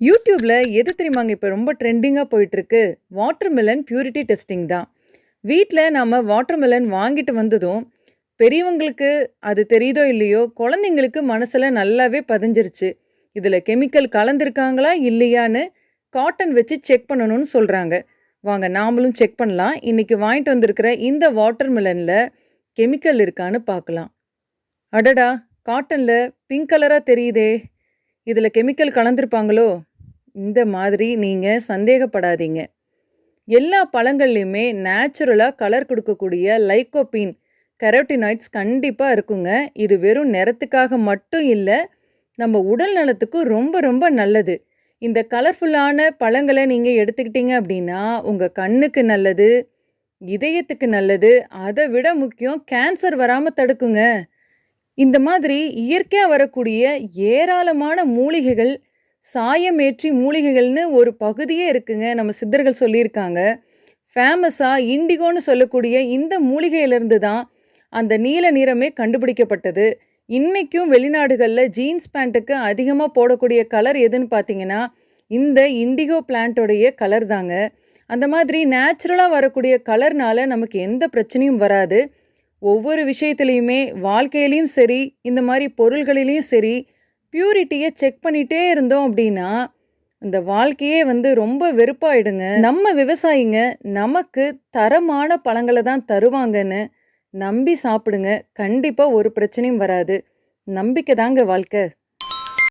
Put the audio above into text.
யூடியூப்பில் எது தெரியுமாங்க இப்போ ரொம்ப ட்ரெண்டிங்காக போயிட்டுருக்கு? வாட்டர்மெலன் பியூரிட்டி டெஸ்டிங் தான். வீட்டில் நாம் வாட்டர்மெலன் வாங்கிட்டு வந்ததும் பெரியவங்களுக்கு அது தெரியுதோ இல்லையோ குழந்தைங்களுக்கு மனசில் நல்லாவே பதிஞ்சிருச்சு. இதில் கெமிக்கல் கலந்துருக்காங்களா இல்லையான்னு காட்டன் வச்சு செக் பண்ணணும்னு சொல்கிறாங்க வாங்க நாமளும் செக் பண்ணலாம். இன்றைக்கி வாங்கிட்டு வந்திருக்கிற இந்த வாட்டர்மெலனில் கெமிக்கல் இருக்கான்னு பார்க்கலாம். அடடா காட்டனில் பிங்க் கலராக தெரியுதே. இதில் கெமிக்கல் கலந்துருப்பாங்களோ? இந்த மாதிரி நீங்கள் சந்தேகப்படாதீங்க. எல்லா பழங்கள்லையுமே நேச்சுரலாக கலர் கொடுக்கக்கூடிய லைக்கோபீன் கரோட்டினாய்ட்ஸ் கண்டிப்பாக இருக்குங்க. இது வெறும் நிறத்துக்காக மட்டும் இல்லை நம்ம உடல் நலத்துக்கும் ரொம்ப ரொம்ப நல்லது. இந்த கலர்ஃபுல்லான பழங்களை நீங்கள் எடுத்துக்கிட்டீங்க அப்படின்னா உங்கள் கண்ணுக்கு நல்லது இதயத்துக்கு நல்லது அதை விட முக்கியம் கேன்சர் வராமல் தடுக்குங்க. இந்த மாதிரி இயற்கையாக வரக்கூடிய ஏராளமான மூலிகைகள் சாயமேற்றி மூலிகைகள்னு ஒரு பகுதியே இருக்குங்க. நம்ம சித்தர்கள் சொல்லியிருக்காங்க. ஃபேமஸாக இண்டிகோன்னு சொல்லக்கூடிய இந்த மூலிகையிலிருந்து தான் அந்த நீல நிறமே கண்டுபிடிக்கப்பட்டது. இன்றைக்கும் வெளிநாடுகளில் ஜீன்ஸ் பேண்ட்டுக்கு அதிகமாக போடக்கூடிய கலர் எதுன்னு பார்த்தீங்கன்னா இந்த இண்டிகோ பிளான்ட்டோடைய கலர் தாங்க. அந்த மாதிரி நேச்சுரலாக வரக்கூடிய கலர்னால நமக்கு எந்த பிரச்சனையும் வராது. ஒவ்வொரு விஷயத்துலையுமே வாழ்க்கையிலையும் சரி இந்த மாதிரி பொருள்களிலையும் சரி பியூரிட்டியை செக் பண்ணிகிட்டே இருந்தோம் அப்படின்னா இந்த வாழ்க்கையே வந்து ரொம்ப வெறுப்பாயிடுங்க. நம்ம விவசாயிங்க நமக்கு தரமான பழங்களை தான் தருவாங்கன்னு நம்பி சாப்பிடுங்க. கண்டிப்பாக ஒரு பிரச்சனையும் வராது. நம்பிக்கை தாங்க வாழ்க்கை.